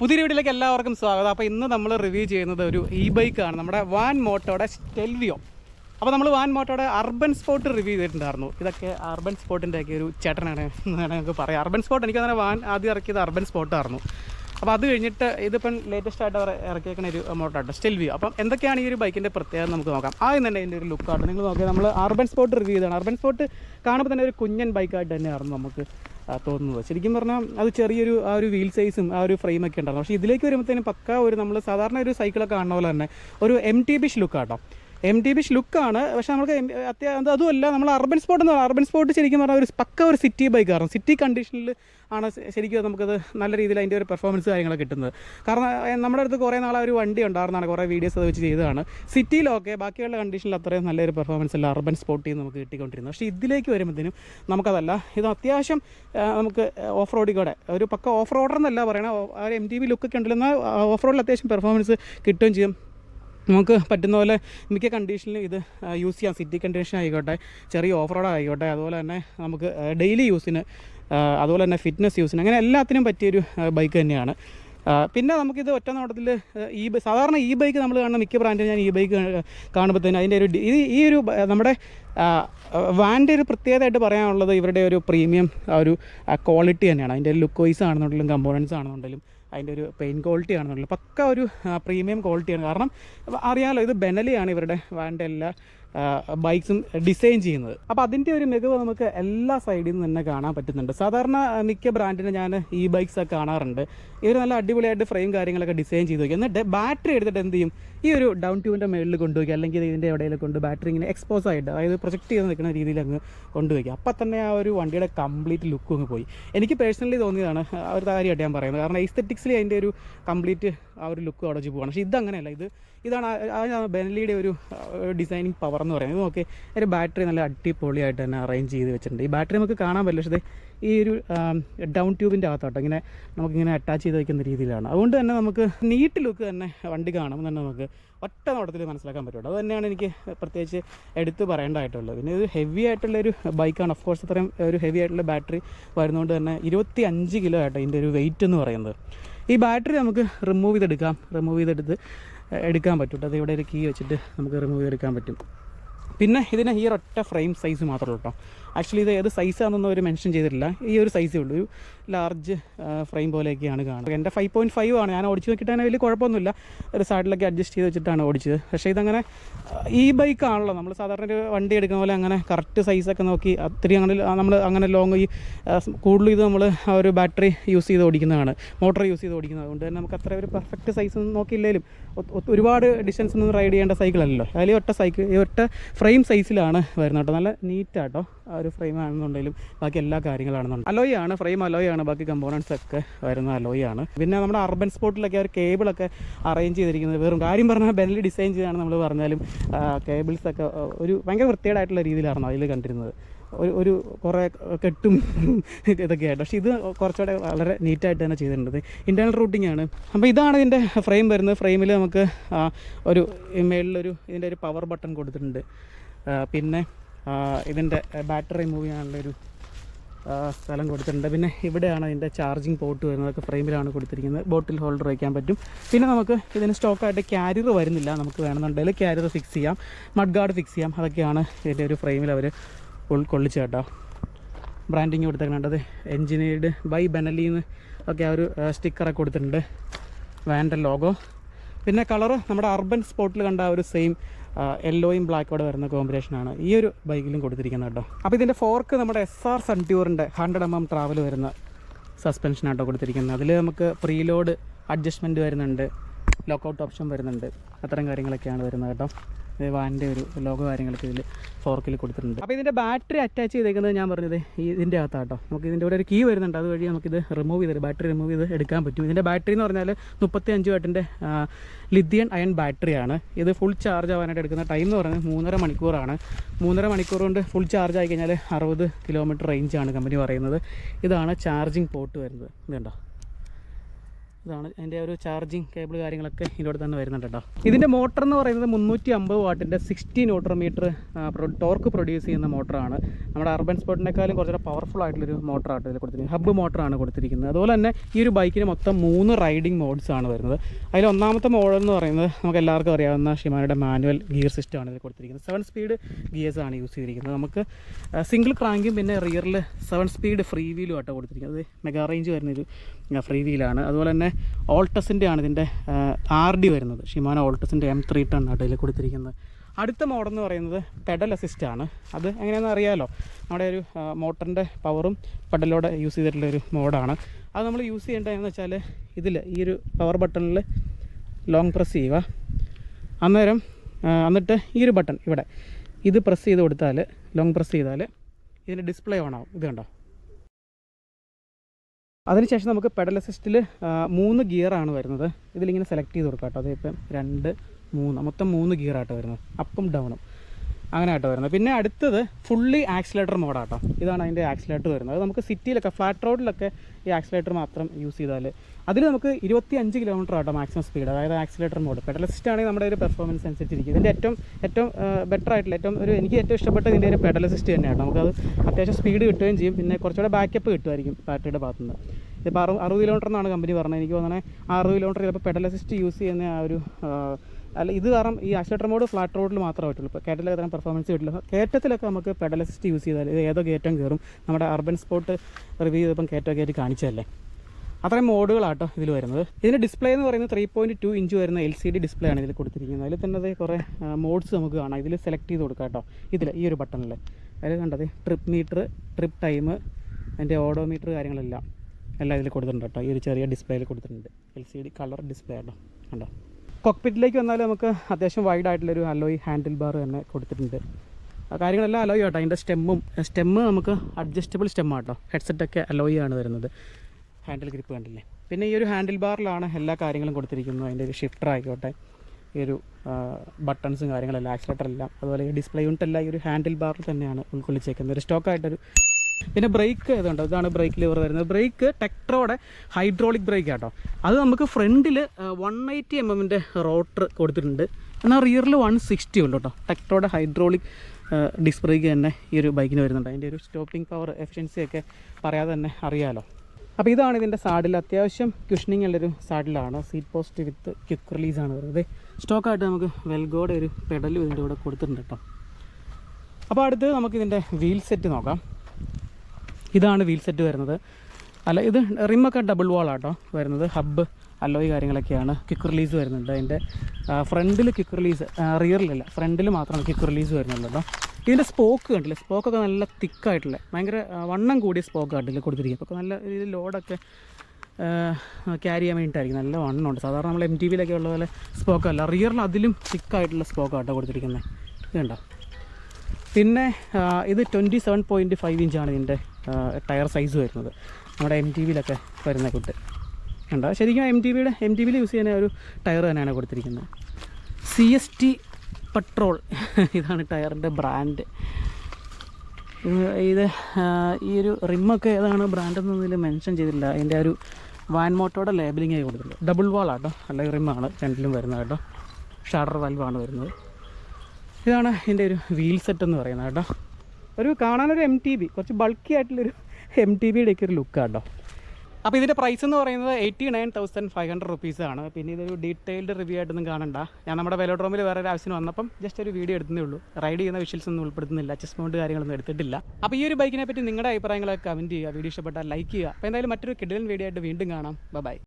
പുതിയ വീട്ടിലേക്ക് എല്ലാവർക്കും സ്വാഗതം. അപ്പോൾ ഇന്ന് നമ്മൾ റിവ്യൂ ചെയ്യുന്നത് ഒരു ഇ ബൈക്കാണ് നമ്മുടെ വാൻ മോട്ടോയുടെ സ്റ്റെൽവിയോ അപ്പോൾ നമ്മൾ വാൻ മോട്ടോയുടെ അർബൻ സ്പോട്ട് റിവ്യൂ ചെയ്തിട്ടുണ്ടായിരുന്നു. ഇതൊക്കെ അർബൻ സ്പോട്ടിന്റെ ഒക്കെ ഒരു ചേട്ടനാണ് നമുക്ക് ഞങ്ങൾക്ക് പറയാം. അർബൻ സ്പോട്ട് എനിക്ക് തന്നെ വാൻ ആദ്യം ഇറക്കിയത് അർബൻ സ്പോട്ടായിരുന്നു അപ്പോൾ അത് കഴിഞ്ഞിട്ട് ഇതിപ്പം ലേറ്റസ്റ്റ് ആയിട്ട് അവർ ഇറക്കിയേക്കുന്ന ഒരു മോട്ടോട്ടോ സ്റ്റെൽവിയോ അപ്പം എന്തൊക്കെയാണ് ഈ ഒരു ബൈക്കിന്റെ പ്രത്യേകത നമുക്ക് നോക്കാം. ആദ്യം തന്നെ ഇതിന്റെ ഒരു ലുക്കാണ് നിങ്ങൾ നോക്കിയാൽ നമ്മൾ അർബൻ സ്പോട്ട് റിവ്യൂ ചെയ്താണ്. അർബൻ സ്പോട്ട് കാണുമ്പോൾ തന്നെ ഒരു കുഞ്ഞൻ ബൈക്കായിട്ട് തന്നെയായിരുന്നു നമുക്ക് തോന്നുന്നത്. ശരിക്കും പറഞ്ഞാൽ അത് ചെറിയൊരു ആ ഒരു വീൽ സൈസും ആ ഒരു ഫ്രെയിമൊക്കെ ഉണ്ടായിരുന്നു. പക്ഷേ ഇതിലേക്ക് വരുമ്പോഴത്തേനും പക്ക ഒരു നമ്മൾ സാധാരണ ഒരു സൈക്കിളൊക്കെ കാണുന്ന പോലെ തന്നെ ഒരു എം ടി ബിഷ് ലുക്കാട്ടോ എം ടി ബിഷ് ലുക്കാണ്. പക്ഷേ നമുക്ക് അത്യാവശ്യം അത്യാ- അതുമല്ല നമ്മൾ അർബൻ സ്പോട്ട് എന്ന് പറയുന്നത് അർബൻ സ്പോട്ട് ശരിക്കും പറഞ്ഞാൽ ഒരു പക്ക ഒരു സിറ്റി ബൈക്ക് ആണ് സിറ്റി കണ്ടീഷനിൽ ആണ് ശരിക്കും നമുക്കത് നല്ല രീതിയിൽ അതിന്റെ ഒരു പെർഫോമൻസ് കാര്യങ്ങളൊക്കെ കിട്ടുന്നത്. കാരണം നമ്മുടെ അടുത്ത് കുറേ നാളെ ഒരു വണ്ടി ഉണ്ടായിരുന്നാണ് കുറേ വീഡിയോസ് അത് വെച്ച് ചെയ്തതാണ്. സിറ്റിയിലൊക്കെ ബാക്കിയുള്ള കണ്ടീഷനിൽ അത്രയും നല്ലൊരു പെർഫോമൻസ് അല്ല അർബൻ സ്പോട്ടിൽ നിന്ന് നമുക്ക് കിട്ടിക്കൊണ്ടിരുന്നത്. പക്ഷേ ഇതിലേക്ക് വരുമ്പോഴത്തേനും നമുക്കതല്ല ഇത് അത്യാവശ്യം നമുക്ക് ഓഫ് റോഡിൽ കൂടെ ഒരു പക്ക ഓഫ് റോഡർ എന്നല്ല പറയണത് ഒരു എം ടി വി ലുക്കൊക്കെ ഉണ്ടല്ലോ എന്നാൽ ഓഫ് റോഡിൽ അത്യാവശ്യം പെർഫോമൻസ് കിട്ടുകയും ചെയ്യും. നമുക്ക് പറ്റുന്ന പോലെ മിക്ക കണ്ടീഷനിലും ഇത് യൂസ് ചെയ്യാം. സിറ്റി കണ്ടീഷൻ ആയിക്കോട്ടെ ചെറിയ ഓഫ് റോഡ് ആയിക്കോട്ടെ അതുപോലെ തന്നെ നമുക്ക് ഡെയിലി യൂസിന് അതുപോലെ തന്നെ ഫിറ്റ്നസ് യൂസിന് അങ്ങനെ എല്ലാത്തിനും പറ്റിയൊരു ബൈക്ക് തന്നെയാണ്. പിന്നെ നമുക്കിത് ഒറ്റ നോട്ടത്തിൽ ഈ സാധാരണ ഈ ബൈക്ക് നമ്മൾ കാണുന്ന മിക്ക ബ്രാൻഡിൽ ഞാൻ ഈ ബൈക്ക് കാണുമ്പോഴത്തേനും അതിന്റെ ഒരു ഇത് ഈ ഒരു നമ്മുടെ വാന്റെ ഒരു പ്രത്യേകതയായിട്ട് പറയാനുള്ളത് ഇവരുടെ ഒരു പ്രീമിയം ആ ഒരു ക്വാളിറ്റി തന്നെയാണ്. അതിന്റെ ലുക്ക് വൈസ് ആണെന്നുണ്ടെങ്കിലും കമ്പോണൻസ് ആണെന്നുണ്ടെങ്കിലും അതിന്റെ ഒരു പെയിൻ ക്വാളിറ്റി ആണെന്നുള്ളത് പക്ക ഒരു പ്രീമിയം ക്വാളിറ്റിയാണ് കാരണം അറിയാമല്ലോ ഇത് ബെനലിയാണ് ഇവരുടെ വാന്റെ എല്ലാ ബൈക്സും ഡിസൈൻ ചെയ്യുന്നത്. അപ്പോൾ അതിന്റെ ഒരു മികവ് നമുക്ക് എല്ലാ സൈഡിൽ നിന്ന് തന്നെ കാണാൻ പറ്റുന്നുണ്ട്. സാധാരണ മിക്ക ബ്രാൻഡിന് ഞാൻ ഈ ബൈക്സ് ഒക്കെ കാണാറുണ്ട്. ഇവർ നല്ല അടിപൊളിയായിട്ട് ഫ്രെയിം കാര്യങ്ങളൊക്കെ ഡിസൈൻ ചെയ്ത് വയ്ക്കും എന്നിട്ട് ബാറ്ററി എടുത്തിട്ട് എന്ത് ചെയ്യും? ഈ ഒരു ഡൗൺ ട്യൂബിന്റെ മേളിൽ കൊണ്ടുപോയി അല്ലെങ്കിൽ ഇതിന്റെ എവിടെയെങ്കിലും കൊണ്ട് ബാറ്ററി ഇങ്ങനെ എക്സ്പോസ് ആയിട്ട് അതായത് പ്രൊജക്റ്റ് ചെയ്ത് നിൽക്കുന്ന രീതിയിൽ അങ്ങ് കൊണ്ടുപോയി അപ്പം തന്നെ ആ ഒരു വണ്ടിയുടെ കംപ്ലീറ്റ് ലുക്ക് അങ്ങ് പോയി. എനിക്ക് പേഴ്സണലി തോന്നിയതാണ് ആ ഒരു കാര്യമായിട്ട് ഞാൻ പറയുന്നത്. കാരണം എസ്തെറ്റിക്സിൽ അതിന്റെ ഒരു കംപ്ലീറ്റ് ആ ഒരു ലുക്ക് അവിടെ വെച്ച് പോവാണ്. പക്ഷേ ഇതങ്ങനെയല്ല. ഇത് ഇതാണ് ആ ബെനലിയുടെ ഒരു ഡിസൈനിങ് പവർ എന്ന് പറയുന്നത്. നോക്കി ഒരു ബാറ്ററി നല്ല അടിപൊളിയായിട്ട് തന്നെ അറേഞ്ച് ചെയ്ത് വെച്ചിട്ടുണ്ട്. ഈ ബാറ്ററി നമുക്ക് കാണാൻ പറ്റില്ല. പക്ഷേ ഈ ഒരു ഡൗൺ ട്യൂബിന്റെ അകത്തോട്ട് ഇങ്ങനെ നമുക്കിങ്ങനെ അറ്റാച്ച് ചെയ്ത് വയ്ക്കുന്ന രീതിയിലാണ്. അതുകൊണ്ട് തന്നെ നമുക്ക് നീറ്റ് ലുക്ക് തന്നെ വണ്ടി കാണുമ്പോൾ തന്നെ നമുക്ക് ഒറ്റ നോട്ടത്തിൽ മനസ്സിലാക്കാൻ പറ്റുള്ളൂ. അത് തന്നെയാണ് എനിക്ക് പ്രത്യേകിച്ച് എടുത്ത് പറയേണ്ടതായിട്ടുള്ളത്. പിന്നെ ഇത് ഹെവി ആയിട്ടുള്ള ഒരു ബൈക്കാണ് ഓഫ് കോഴ്സ് അത്രയും ഒരു ഹെവി ആയിട്ടുള്ള ബാറ്ററി വരുന്നതുകൊണ്ട് തന്നെ ഇരുപത്തി അഞ്ച് കിലോ ആട്ടോ ഇതിന്റെ ഒരു വെയിറ്റ് എന്ന് പറയുന്നത്. ഈ ബാറ്ററി നമുക്ക് റിമൂവ് ചെയ്തെടുക്കാം. റിമൂവ് ചെയ്തെടുത്ത് എടുക്കാൻ പറ്റും അത് ഇവിടെ ഒരു കീ വെച്ചിട്ട് നമുക്ക് റിമൂവ് ചെയ്തെടുക്കാൻ പറ്റും. പിന്നെ ഇതിന് ഈ ഒരൊറ്റ ഫ്രെയിം സൈസ് മാത്രമേ ഉള്ളൂ കേട്ടോ ആക്ച്വലി ഇത് ഏത് സൈസാണെന്നൊന്നും അവർ മെൻഷൻ ചെയ്തിട്ടില്ല. ഈ ഒരു സൈസേ ഉള്ളൂ. ഒരു ലാർജ് ഫ്രെയിം പോലെയൊക്കെയാണ് കാണുന്നത്. എന്റെ ഫൈവ് പോയിന്റ് ഫൈവ് ആണ്. ഞാൻ ഓടിച്ച് നോക്കിയിട്ടാണ് വലിയ കുഴപ്പമൊന്നുമില്ല. ഒരു സൈഡിലൊക്കെ അഡ്ജസ്റ്റ് ചെയ്ത് വെച്ചിട്ടാണ് ഓടിച്ചത്. പക്ഷേ ഇതങ്ങനെ ഈ ബൈക്കാണല്ലോ നമ്മൾ സാധാരണ ഒരു വണ്ടി എടുക്കുന്ന പോലെ അങ്ങനെ കറക്റ്റ് സൈസൊക്കെ നോക്കി ഒത്തിരി അങ്ങനെ നമ്മൾ അങ്ങനെ ലോങ് ഈ കൂടുതൽ ഇത് നമ്മൾ ഒരു ബാറ്ററി യൂസ് ചെയ്ത് ഓടിക്കുന്നതാണ്. മോട്ടോർ യൂസ് ചെയ്ത് ഓടിക്കുന്നത്. അതുകൊണ്ട് തന്നെ നമുക്ക് അത്ര ഒരു പെർഫെക്റ്റ് സൈസ് ഒന്നും നോക്കിയില്ലെങ്കിലും ഒരുപാട് ഡിസ്റ്റൻസ് ഒന്നും റൈഡ് ചെയ്യേണ്ട സൈക്കിളല്ലല്ലോ അതിൽ ഒറ്റ സൈക്കിൾ ഒറ്റ ഫ്രെയിം സൈസിലാണ് വരുന്നത് കേട്ടോ. നല്ല നീറ്റാട്ടോ ആ ഒരു ഫ്രെയിം ആണെന്നുണ്ടെങ്കിലും ബാക്കി എല്ലാ കാര്യങ്ങളാണെന്നുണ്ട്. അലോയ് ആണ് ഫ്രെയിം അലോയ് ആണ് ബാക്കി കമ്പോണൻസ് ഒക്കെ വരുന്ന അലോയ് ആണ് പിന്നെ നമ്മുടെ അർബൻ സ്പോട്ടിലൊക്കെ ഒരു കേബിളൊക്കെ അറേഞ്ച് ചെയ്തിരിക്കുന്നത് വെറും കാര്യം പറഞ്ഞാൽ ബെല്ലി ഡിസൈൻ ചെയ്താണ് നമ്മൾ പറഞ്ഞാലും കേബിൾസ് ഒക്കെ ഒരു ഭയങ്കര വൃത്തികേടായിട്ടുള്ള രീതിയിലാണ് അതിൽ കണ്ടിരുന്നത്? ഒരു ഒരു കുറേ കെട്ടും ഇതൊക്കെ ആയിട്ട് പക്ഷേ ഇത് കുറച്ചുകൂടെ വളരെ നീറ്റായിട്ട് തന്നെ ചെയ്തിട്ടുണ്ട്. ഇന്റേർണൽ റൂട്ടിംഗ് ആണ്. അപ്പോൾ ഇതാണ് ഇതിന്റെ ഫ്രെയിം വരുന്നത്. ഫ്രെയിമിൽ നമുക്ക് ഒരു മേളിലൊരു ഇതിന്റെ ഒരു പവർ ബട്ടൺ കൊടുത്തിട്ടുണ്ട്. പിന്നെ ഇതിന്റെ ബാറ്ററി റിമൂവ് ചെയ്യാനുള്ളൊരു ഒരു സ്ഥലം കൊടുത്തിട്ടുണ്ട്. പിന്നെ ഇവിടെയാണ് അതിന്റെ ചാർജിങ് പോർട്ട് വരുന്നതൊക്കെ ഫ്രെയിമിലാണ് കൊടുത്തിരിക്കുന്നത്. ബോട്ടിൽ ഹോൾഡർ വയ്ക്കാൻ പറ്റും. പിന്നെ നമുക്ക് ഇതിന് സ്റ്റോക്കായിട്ട് ക്യാരിയർ വരുന്നില്ല നമുക്ക് വേണമെന്നുണ്ടെങ്കിൽ ക്യാരിയർ ഫിക്സ് ചെയ്യാം. മഡ് ഗാർഡ് ഫിക്സ് ചെയ്യാം. അതൊക്കെയാണ് ഇതിന്റെ ഒരു ഫ്രെയിമിൽ അവർ ഉൾക്കൊള്ളിച്ച് കേട്ടോ. ബ്രാൻഡിങ് കൊടുത്തേക്കുന്നത് എൻജിനീയർഡ് ബൈ ബെനലിന്ന് ഒക്കെ ആ ഒരു സ്റ്റിക്കറൊക്കെ കൊടുത്തിട്ടുണ്ട്. വാന്റെ ലോഗോ. പിന്നെ കളറ് നമ്മുടെ അർബൻ സ്പോട്ടിൽ കണ്ട ആ ഒരു സെയിം യെല്ലോയും ബ്ലാക്കോടെ വരുന്ന കോമ്പിനേഷനാണ് ഈ ഒരു ബൈക്കിലും കൊടുത്തിരിക്കുന്നത് കേട്ടോ. അപ്പോൾ ഇതിന്റെ ഫോർക്ക് നമ്മുടെ എസ് ആർ സൺട്യൂറിന്റെ ഹൺഡ്രഡ് എം എം ട്രാവൽ വരുന്ന സസ്പെൻഷനാട്ടോ കൊടുത്തിരിക്കുന്നത്. അതിൽ നമുക്ക് പ്രീലോഡ് അഡ്ജസ്റ്റ്മെന്റ് വരുന്നുണ്ട് ലോക്കൗട്ട് ഓപ്ഷൻ വരുന്നുണ്ട്. അത്തരം കാര്യങ്ങളൊക്കെയാണ് വരുന്നത് കേട്ടോ. വാന്റെ ഒരു ലോഗോ കാര്യങ്ങളൊക്കെ ഇതിൽ ഫോർക്കിൽ കൊടുത്തിട്ടുണ്ട്. അപ്പോൾ ഇതിന്റെ ബാറ്ററി അറ്റാച്ച് ചെയ്തേക്കുന്നത് ഞാൻ പറഞ്ഞത് ഇതിന്റെ അകത്താട്ടോ. നമുക്ക് ഇതിന്റെ ഇവിടെ ഒരു കീ വരുന്നുണ്ട്. അതുവഴി നമുക്കിത് റിമൂവ് ചെയ്ത് ബാറ്ററി റിമൂവ് ചെയ്ത് എടുക്കാൻ പറ്റും. ഇതിന്റെ ബാറ്ററി എന്ന് പറഞ്ഞാൽ മുപ്പത്തി അഞ്ച് വാട്ടിന്റെ ലിഥിയൻ അയൺ ബാറ്ററിയാണ് ഇത് ഫുൾ ചാർജ് ആവാനായിട്ട് എടുക്കുന്ന ടൈം എന്ന് പറയുന്നത് മൂന്നര മണിക്കൂറാണ്. മൂന്നര മണിക്കൂർ കൊണ്ട് ഫുൾ ചാർജ് ആയി കഴിഞ്ഞാൽ അറുപത് കിലോമീറ്റർ റേഞ്ചാണ് കമ്പനി പറയുന്നത്. ഇതാണ് ചാർജിങ് പോർട്ട് വരുന്നത്. ഇതുണ്ടോ? ഇതാണ് അതിന്റെ ഒരു ചാർജിങ് കേബിൾ കാര്യങ്ങളൊക്കെ ഇതിലൂടെ തന്നെ വരുന്നുണ്ട് കേട്ടോ. ഇതിന്റെ മോട്ടർ എന്ന് പറയുന്നത് മുന്നൂറ്റി അമ്പത് വാട്ടിന്റെ sixty newton metre torque produce ചെയ്യുന്ന മോട്ടറാണ്. നമ്മുടെ അർബൻ സ്പോട്ടിനേക്കാളും കുറച്ചുകൂടെ പവർഫുൾ ആയിട്ടുള്ളൊരു മോട്ടറാണ് ഇതിൽ കൊടുത്തിരിക്കുന്നത്. ഹബ്ബ് മോട്ടറാണ് കൊടുത്തിരിക്കുന്നത്. അതുപോലെ തന്നെ ഈ ഒരു ബൈക്കിന് മൊത്തം മൂന്ന് റൈഡിംഗ് മോഡ്സ് ആണ് വരുന്നത്. അതിൽ ഒന്നാമത്തെ മോഡൽ എന്ന് പറയുന്നത് നമുക്ക് എല്ലാവർക്കും അറിയാവുന്ന ഷിമാനയുടെ മാനുവൽ ഗിയർ സിസ്റ്റമാണ് ഇതിൽ കൊടുത്തിരിക്കുന്നത്. സെവൻ സ്പീഡ് ഗിയേഴ്സ് ആണ് യൂസ് ചെയ്തിരിക്കുന്നത്. നമുക്ക് സിംഗിൾ ക്രാങ്കും പിന്നെ റിയറിൽ സെവൻ സ്പീഡ് ഫ്രീ വീലും ആട്ടോ കൊടുത്തിരിക്കുന്നത്. മെഗാ റേഞ്ച് വരുന്നൊരു ഫ്രീ വീലാണ് അതുപോലെ തന്നെ ഓൾട്ടസിന്റെ ആണ് ഇതിന്റെ ആർ ഡി വരുന്നത്. ഷിമാന ഓൾട്ടസിന്റെ എം ത്രീ ടൺ ആട്ടോ ഇതിൽ കൊടുത്തിരിക്കുന്നത്. അടുത്ത മോഡൽ എന്ന് പറയുന്നത് പെഡൽ അസിസ്റ്റ് ആണ്. അത് എങ്ങനെയാണെന്ന് അറിയാമല്ലോ നമ്മുടെ ഒരു മോട്ടറിന്റെ പവറും പെഡലോടെ യൂസ് ചെയ്തിട്ടുള്ള ഒരു മോഡാണ് അത് നമ്മൾ യൂസ് ചെയ്യേണ്ടതെന്ന് വെച്ചാൽ ഇതിൽ ഈ ഒരു പവർ ബട്ടണിൽ ലോങ് പ്രസ് ചെയ്യുക. അന്നേരം എന്നിട്ട് ഈ ഒരു ബട്ടൺ ഇവിടെ ഇത് പ്രസ് ചെയ്ത് കൊടുത്താൽ ലോങ് പ്രസ് ചെയ്താൽ ഇതിന്റെ ഡിസ്പ്ലേ ഓൺ ആവും. ഇത് കണ്ടോ? അതിനുശേഷം നമുക്ക് പെഡൽ അസിസ്റ്റിൽ മൂന്ന് ഗിയറാണ് വരുന്നത്. ഇതിലിങ്ങനെ സെലക്ട് ചെയ്ത് കൊടുക്കാം കേട്ടോ. അതിപ്പം രണ്ട് മൂന്ന് മൊത്തം മൂന്ന് ഗിയറാട്ടോ വരുന്നത്. അപ്പും ഡൗണും അങ്ങനെ ആട്ടോ വരുന്നത്. പിന്നെ അടുത്തത് ഫുള്ളി ആക്സിലേറ്റർ മോഡാട്ടോ ഇതാണ് അതിന്റെ ആക്സിലേറ്റർ വരുന്നത്. അത് നമുക്ക് സിറ്റിയിലൊക്കെ ഫ്ലാറ്റ് റോഡിലൊക്കെ ഈ ആക്സിലേറ്റർ മാത്രം യൂസ് ചെയ്താൽ അതിൽ നമുക്ക് ഇരുപത്തി അഞ്ച് കിലോമീറ്റർ ആട്ടോ മാക്സിമം സ്പീഡ് അതായത് ആക്സിലേറ്റർ മോഡ് പെഡൽ അസിസ്റ്റ് ആണെങ്കിൽ നമ്മുടെ ഒരു പെർഫോമൻസ് അനുസരിച്ചിരിക്കും. ഇതിന്റെ ഏറ്റവും ഏറ്റവും ബെറ്റർ ആയിട്ടുള്ള ഏറ്റവും ഒരു എനിക്ക് ഏറ്റവും ഇഷ്ടപ്പെട്ട ഇതിന്റെ ഒരു അസിസ്റ്റ് തന്നെയാണ് നമുക്കത് അത്യാവശ്യം സ്പീഡ് കിട്ടുകയും ചെയ്യും. പിന്നെ കുറച്ചുകൂടെ ബാക്കപ്പ് കിട്ടുമായിരിക്കും ബാറ്ററിയുടെ ഭാഗത്തുനിന്ന്. ഇപ്പോൾ അറു അറുപത് കിലോമീറ്റർ എന്നാണ് കമ്പനി പറഞ്ഞത്. എനിക്ക് തോന്നണേ ആ അറുപത് കിലോമീറ്റർ ചിലപ്പോൾ പെഡൽ അസിസ്റ്റ് യൂസ് ചെയ്യുന്ന ആ ഒരു അല്ല ഇത് കാരണം ഈ ആക്സിലേറ്റർ മോഡ് ഫ്ലാറ്റ് റോഡിൽ മാത്രമേ പറ്റുള്ളൂ. ഇപ്പോൾ കയറ്റത്തിലൊക്കെ അത്രയും പെർഫോമൻസ് കിട്ടില്ല. കയറ്റത്തിലൊക്കെ നമുക്ക് പെഡൽ അസിസ്റ്റ് യൂസ് ചെയ്താൽ ഇത് ഏതോ കയറ്റം കയറും നമ്മുടെ അർബൻ സ്പോട്ട് റിവ്യൂ ചെയ്തപ്പം കയറ്റം കയറ്റി കാണിച്ചതല്ലേ? അത്രയും മോഡുകളാട്ടോ ഇതിൽ വരുന്നത്. ഇതിന്റെ ഡിസ്പ്ലേ എന്ന് പറയുന്നത് ത്രീ പോയിന്റ് ടു ഇഞ്ച് വരുന്ന എൽ സി ഡി ഡിസ്പ്ലേ ആണ് ഇതിൽ കൊടുത്തിരിക്കുന്നത്. അതിൽ തന്നെ കുറേ മോഡ്സ് നമുക്ക് കാണാം. ഇതിൽ സെലക്ട് ചെയ്ത് കൊടുക്കാം കേട്ടോ. ഇതിൽ ഈ ഒരു ബട്ടണിൽ അതിൽ കണ്ടത് ട്രിപ്പ് മീറ്റർ ട്രിപ്പ് ടൈം അതിന്റെ ഓഡോമീറ്റർ കാര്യങ്ങളെല്ലാം. എല്ലാം ഇതിൽ കൊടുത്തിട്ടുണ്ട് കേട്ടോ. ഈ ഒരു ചെറിയ ഡിസ്പ്ലേയിൽ കൊടുത്തിട്ടുണ്ട്. L C D colour display കേട്ടോ കണ്ടോ? കോക്പിറ്റിലേക്ക് വന്നാൽ നമുക്ക് അത്യാവശ്യം വൈഡ് ആയിട്ടുള്ളൊരു അലോയ് ഹാൻഡിൽ ബാർ തന്നെ കൊടുത്തിട്ടുണ്ട്. ആ കാര്യങ്ങളെല്ലാം അലോയ് കേട്ടോ അതിന്റെ സ്റ്റെമ്മും സ്റ്റെമ്മ് നമുക്ക് അഡ്ജസ്റ്റബിൾ സ്റ്റെമ്മാണ് കേട്ടോ ഹെഡ്സെറ്റൊക്കെ അലോയ് ആണ് വരുന്നത് ഹാൻഡിൽ ഗ്രിപ്പ് കണ്ടില്ലേ? പിന്നെ ഈ ഒരു ഹാൻഡിൽ ബാറിലാണ് എല്ലാ കാര്യങ്ങളും കൊടുത്തിരിക്കുന്നത്. അതിന്റെ ഒരു ഷിഫ്റ്റർ ആയിക്കോട്ടെ. ഈ ഒരു ബട്ടൺസും കാര്യങ്ങളെല്ലാം ആക്സിലേറ്റർ എല്ലാം അതുപോലെ ഡിസ്പ്ലേ യൂണിറ്റ് എല്ലാം ഈ ഒരു ഹാൻഡിൽ ബാറിൽ തന്നെയാണ് ഉൾക്കൊള്ളിച്ചേക്കുന്നത്. ഒരു സ്റ്റോക്കായിട്ടൊരു പിന്നെ ബ്രേക്ക് ഇതുണ്ട്? ഇതാണ് ബ്രേക്ക് ലിവർ വരുന്നത്. ബ്രേക്ക് ടെക്ട്രോയുടെ ഹൈഡ്രോളിക് ബ്രേക്ക് ആട്ടോ. അത് നമുക്ക് ഫ്രണ്ടിൽ വൺ എയ്റ്റി എം എമ്മിന്റെ റോട്ടർ കൊടുത്തിട്ടുണ്ട്. എന്നാൽ റിയറിൽ വൺ സിക്സ്റ്റി ഉള്ളു കേട്ടോ. ടെക്ട്രോയുടെ ഹൈഡ്രോളിക് ഡിസ് ബ്രേക്ക് തന്നെ ഈ ഒരു ബൈക്കിന് വരുന്നുണ്ട്. അതിന്റെ ഒരു സ്റ്റോപ്പിംഗ് പവർ എഫിഷ്യൻസി ഒക്കെ പറയാതെ തന്നെ അറിയാമല്ലോ അപ്പോൾ ഇതാണ് ഇതിന്റെ സാഡിൽ അത്യാവശ്യം ക്വിഷനിങ് ഉള്ളൊരു സാഡിലാണ് സീറ്റ് പോസ്റ്റ് വിത്ത് ക്വിക്ക് റിലീസാണ് വരുന്നത്. സ്റ്റോക്കായിട്ട് നമുക്ക് വെൽഗോയുടെ ഒരു പെഡലും ഇതിന്റെ കൂടെ കൊടുത്തിട്ടുണ്ട് കേട്ടോ. അപ്പോൾ അടുത്ത് നമുക്കിതിന്റെ വീൽ സെറ്റ് നോക്കാം. ഇതാണ് വീൽ സെറ്റ് വരുന്നത്. അല്ല ഇത് റിമ്മൊക്കെ ഡബിൾ വാളാട്ടോ വരുന്നത്. ഹബ്ബ് അലോയ് കാര്യങ്ങളൊക്കെയാണ്. കിക്ക് റിലീസ് വരുന്നുണ്ട്. അതിന്റെ ഫ്രണ്ടിൽ കിക്ക് റിലീസ് റിയറിലല്ല ഫ്രണ്ടിൽ മാത്രമാണ് കിക്ക് റിലീസ് വരുന്നുള്ളൂ കേട്ടോ ഇതിന്റെ സ്പോക്ക് കണ്ടില്ലേ? സ്പോക്കൊക്കെ നല്ല തിക്കായിട്ടുള്ള ഭയങ്കര വണ്ണം കൂടിയ സ്പോക്ക് ഇതിൽ കൊടുത്തിരിക്കുക അപ്പോൾ നല്ല രീതിയിൽ ലോഡൊക്കെ ക്യാരി ചെയ്യാൻ വേണ്ടിയിട്ടായിരിക്കും. നല്ല വണ്ണമുണ്ട് സാധാരണ നമ്മൾ എം ടി വിയിലൊക്കെ ഉള്ള പോലെ സ്പോക്കല്ല റിയറിൽ അതിലും തിക്കായിട്ടുള്ള സ്പോക്കാട്ടോ കൊടുത്തിരിക്കുന്നത്. ഇതുണ്ടോ പിന്നെ ഇത് ട്വന്റി സെവൻ പോയിന്റ് ഫൈവ് ഇഞ്ചാണ് ഇതിന്റെ ടയർ സൈസ് വരുന്നത്. നമ്മുടെ എം ടി വിയിലൊക്കെ വരുന്ന കുട്ട് കണ്ടോ? ശരിക്കും എം ടി വിയുടെ എം ടി വിയിൽ യൂസ് ചെയ്യുന്ന ഒരു ടയർ തന്നെയാണ് കൊടുത്തിരിക്കുന്നത്. സി എസ് ടി പെട്രോൾ ഇതാണ് ടയറിന്റെ ബ്രാൻഡ്. ഇത് ഈ ഒരു റിമ്മൊക്കെ ഏതാണ് ബ്രാൻഡ് ഇതിൽ മെൻഷൻ ചെയ്തിട്ടില്ല. അതിന്റെ ഒരു വാൻ മോട്ടോയുടെ ലേബലിംഗ് ആയി കൊടുത്തിട്ടുണ്ട്. ഡബിൾ ആട്ടോ നല്ല റിമ്മാണ് രണ്ടിലും വരുന്നത് കേട്ടോ. ഷാഡർ വാൽവാണ് വരുന്നത്. ഇതാണ് ഇതിന്റെ ഒരു വീൽ സെറ്റ് എന്ന് പറയുന്നത് കേട്ടോ. ഒരു കാണാനൊരു എം ടി ബി കുറച്ച് ബൾക്കി ആയിട്ടുള്ളൊരു എം ടി ബിയുടെ ഒക്കെ ഒരു കേട്ടോ. അപ്പോൾ ഇതിന്റെ പ്രൈസ് എന്ന് പറയുന്നത് eighty nine thousand five hundred റുപ്പീസാണ് പിന്നെ ഇതൊരു ഡീറ്റെയിൽഡ് റിവ്യൂ ആയിട്ടൊന്നും കാണണ്ട. ഞാൻ നമ്മുടെ വെലോഡ്രോമിൽ വേറെ ഒരു ആവശ്യം വന്നപ്പം ജസ്റ്റ് ഒരു വീഡിയോ എടുത്തേ ഉള്ളൂ. റൈഡ് ചെയ്യുന്ന വിഷ്വൽസ് ഒന്നും ഉൾപ്പെടുത്തുന്നില്ല അഡ്ജസ്റ്റ്മെന്റ് കാര്യങ്ങളൊന്നും എടുത്തിട്ടില്ല. അപ്പോൾ ഈ ഒരു ബൈക്കിനെ പറ്റി നിങ്ങളുടെ അഭിപ്രായങ്ങളൊക്കെ കമന്റ് ചെയ്യുക. വീഡിയോ ഇഷ്ടപ്പെട്ടാൽ ലൈക്ക് ചെയ്യുക. അപ്പോൾ എന്തായാലും മറ്റൊരു കിഡിലൻ വീഡിയോ ആയിട്ട് വീണ്ടും കാണാം. ബൈ